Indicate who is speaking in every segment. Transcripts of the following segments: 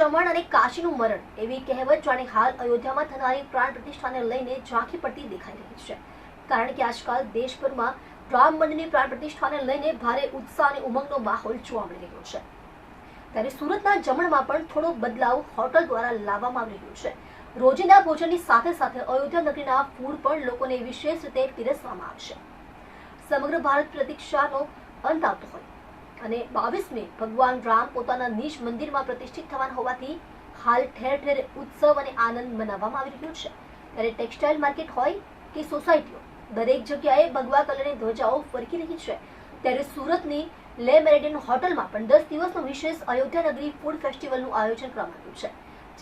Speaker 1: જમણ અને કાશીનું મરણ એવી કહેવત જાણે હાલ અયોધ્યામાં થનારી પ્રાણ પ્રતિષ્ઠાને લઈને ઝાંખી પડતી દેખાઈ રહી છે. કારણ કે આજકાલ દેશભરમાં રામ મંદિરની પ્રાણ પ્રતિષ્ઠાને લઈને ભારે ઉત્સાહ અને ઉમંગનો માહોલ જોવા મળી રહ્યો છે. ત્યારે સુરતના જમણમાં પણ થોડો બદલાવ હોટલ દ્વારા લાવવામાં આવી રહ્યો છે. રોજિંદા ભોજનની સાથે સાથે અયોધ્યા નગરીના ફૂડ પણ લોકોને વિશેષ રીતે પીરસવામાં આવશે સમગ્ર ભારત પ્રતીક્ષાનો અંત આવતો હોય. અને બાવીસ મે ભગવાન રામ પોતાના નિજ મંદિરમાં પ્રતિષ્ઠિત થવાના હોવાથી હાલ ઠેર ઠેર ઉત્સવ અને આનંદ મનાવવામાં આવી રહ્યો છે. ત્યારે ટેક્સટાઇલ માર્કેટ હોય કે સોસાયટીઓ, દરેક જગ્યાએ ભગવા કલરની ધ્વજાઓ ફરકી રહી છે. ત્યારે સુરતની લે મેરેડિયન હોટલમાં પણ દસ દિવસનું વિશેષ અયોધ્યા નગરી ફૂડ ફેસ્ટિવલનું આયોજન કરવામાં આવ્યું છે.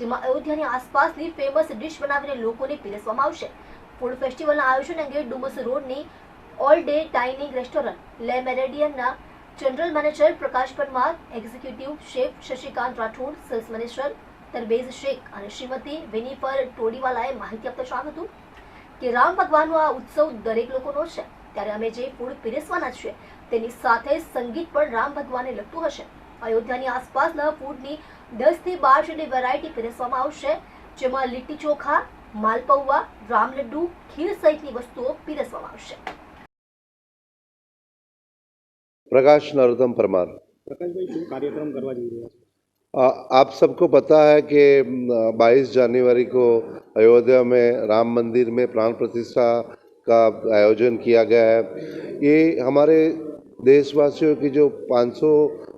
Speaker 1: જેમાં અયોધ્યાની આસપાસની ફેમસ ડિશ બનાવીને લોકોને પીરસવામાં આવશે. ફૂડ ફેસ્ટિવલના આયોજન અંગે ડુમસ રોડની ઓલ ડે ડાઇનિંગ રેસ્ટોરન્ટ, લે મેરેડિયનના general manager Prakash Parmar executive chef Shashikant Rathod sales manager Tabrez Shaikh અને શ્રીમતી વિનીફર ટોડીવાલાએ માહિતી આપતા જણાવ્યું હતું કે રામ ભગવાનનો આ ઉત્સવ દરેક લોકોનો છે. ત્યારે અમે જે ફૂડ પીરસવાના છીએ, તેની સાથે સંગીત પણ રામ ભગવાનને લગતું હશે. અયોધ્યાની આસપાસના ફૂડની દસથી બાર જેટલી વેરાયટી પીરસવામાં આવશે, જેમાં લીટી ચોખા, માલપૌવા રામ લડ્ડુ ખીર સહિતની વસ્તુઓ
Speaker 2: प्रकाश नरोत्तम परमार
Speaker 3: પ્રકાશભાઈ શું કાર્યક્રમ કરવા જઈ રહ્યા છે
Speaker 2: आ, आप सबको पता है कि बाईस जनवरी को अयोध्या में राम मंदिर में प्राण प्रतिष्ठा का आयोजन किया गया है ये हमारे देशवासियों की जो 500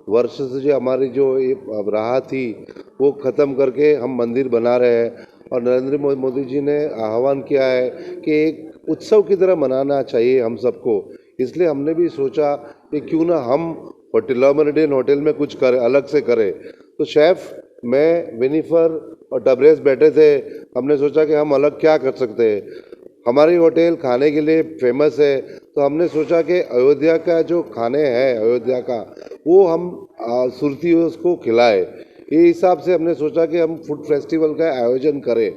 Speaker 2: वर्ष से जो हमारी जो ये राह थी वो ख़त्म करके हम मंदिर बना रहे हैं और नरेंद्र मो- मोदी जी ने आह्वान किया है कि एक उत्सव की तरह मनाना चाहिए हम सबको इसलिए हमने भी सोचा कि क्यों ना हम होटल मेरिडियन होटल में कुछ करें, अलग से करें। तो शेफ, मैं, विनीफर और डबरेस बैठे थे। हमने सोचा कि हम अलग क्या कर सकते हैं। हमारी होटल खाने के लिए फ़ेमस है। तो हमने सोचा कि अयोध्या का जो खाने हैं, अयोध्या का, वो हम सुरती उसको खिलाए। ये हिसाब से हमने सोचा कि हम फ़ूड फेस्टिवल का आयोजन करें।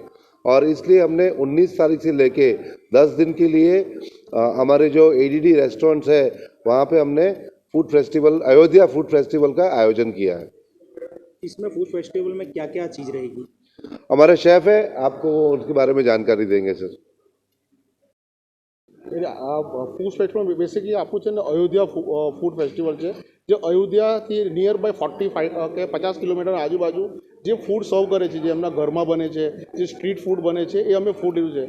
Speaker 2: और इसलिए हमने 19 तारीख से लेके 10 दिन के लिए आ, हमारे जो एडीडी रेस्टोरेंट्स है वहाँ पे हमने food festival Ayodhya food festival का आयोजन किया है
Speaker 3: इसमें फूड फेस्टिवल में क्या क्या चीज़ रहेगी
Speaker 2: हमारे शेफ है आपको वो उनके बारे में जानकारी देंगे सर
Speaker 4: એટલે આ ફૂડ ફેસ્ટિવલ બેસિકલી આપણું છે ને અયોધ્યા ફૂ- અ, ફૂડ ફેસ્ટિવલ છે જે અયોધ્યાથી નિયર બાય ફોર્ટી ફાઈવ કે પચાસ કિલોમીટર આજુબાજુ જે ફૂડ સર્વ કરે છે, જે એમના ઘરમાં બને છે, જે સ્ટ્રીટ ફૂડ બને છે, એ અમે ફૂડ લીધું છે.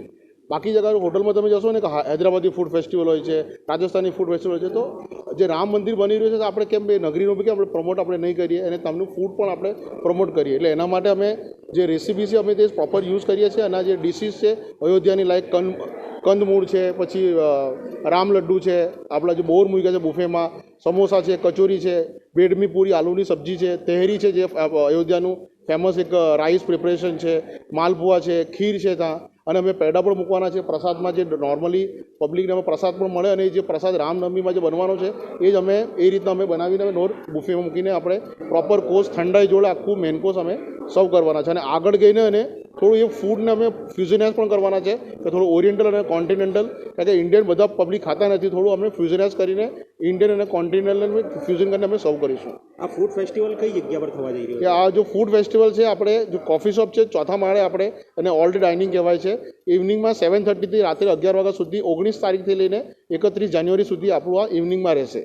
Speaker 4: બાકી જગ્યાએ હોટલમાં તમે જશો ને કે હૈદરાબાદી ફૂડ ફેસ્ટિવલ હોય છે, રાજસ્થાની ફૂડ ફેસ્ટિવલ હોય છે, તો જે રામ મંદિર બની રહ્યું છે, તો આપણે કેમ બે નગરીનું બી કે આપણે પ્રમોટ આપણે નહીં કરીએ અને તમને ફૂડ પણ આપણે પ્રમોટ કરીએ. એટલે એના માટે અમે જે રેસીપી છે, અમે તે પ્રોપર યુઝ કરીએ છીએ. અને જે ડિશિસ છે, અયોધ્યાની લાઈક કંદ, કંદમૂળ છે, પછી રામ લડ્ડુ છે, આપણા જે બોર મૂક્યા છે બુફેમાં, સમોસા છે, કચોરી છે, બેડમી પૂરી, આલુની સબ્જી છે, તહેરી છે, જે અયોધ્યાનું ફેમસ એક રાઈસ પ્રિપરેશન છે, માલપુઆ છે, ખીર છે ત્યાં. અને અમે પેડા પણ મૂકવાના છે, પ્રસાદમાં જે નોર્મલી પબ્લિકને અમે પ્રસાદ પણ મળે અને જે પ્રસાદ રામનવમીમાં જે બનવાનો છે, એ જ અમે, એ રીતના અમે બનાવીને અમે નોર બુફેમાં મૂકીને આપણે પ્રોપર કોર્સ ઠંડાઈ જોડે આખું મેન કોર્સ અમે સર્વ કરવાના છે. અને આગળ ગઈને અને થોડું એ ફૂડને અમે ફ્યુઝનાઇઝ પણ કરવાના છે કે થોડું ઓરિએન્ટલ અને કોન્ટિનેન્ટલ કારણ કે ઇન્ડિયન બધા પબ્લિક ખાતા નથી થોડું અમે ફ્યુઝનાઇઝ કરીને ઇન્ડિયન અને કોન્ટિનેન્ટલ ફ્યુઝન કરીને અમે સર્વ કરીશું.
Speaker 3: આ ફૂડ ફેસ્ટિવલ કઈ જગ્યા પર થવા જઈ રહ્યું
Speaker 4: છે? આ જો ફૂડ ફેસ્ટિવલ છે આપણે જો કોફી શોપ છે ચોથા માળે આપણે અને ઓલ્ડ ડાઇનિંગ કહેવાય છે. ઇવનિંગમાં સેવન થર્ટીથી રાત્રે અગિયાર વાગ્યા સુધી ઓગણીસ તારીખથી લઈને એકત્રીસ જાન્યુઆરી સુધી આપણું આ ઇવનિંગમાં રહેશે.